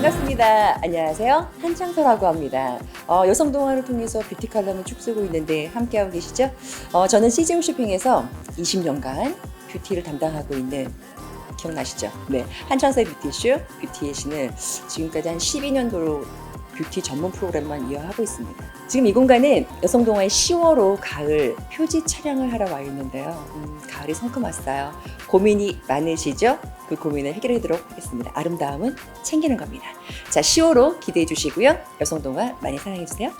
반갑습니다. 안녕하세요. 한창서라고 합니다. 어, 여성 동화를 통해서 뷰티 칼럼을 쭉 쓰고 있는데 함께하고 계시죠? 어, 저는 CJ 쇼핑에서 20년간 뷰티를 담당하고 있는 기억나시죠? 네. 한창서의 뷰티쇼, 뷰티의 신을 지금까지 한 12년도로 뷰티 전문 프로그램만 이어하고 있습니다. 지금 이 공간은 여성동화의 10월호 가을 표지 촬영을 하러 와 있는데요. 음, 가을이 성큼 왔어요. 고민이 많으시죠? 그 고민을 해결하도록 하겠습니다. 아름다움은 챙기는 겁니다. 자, 10월호 기대해 주시고요. 여성동화 많이 사랑해 주세요.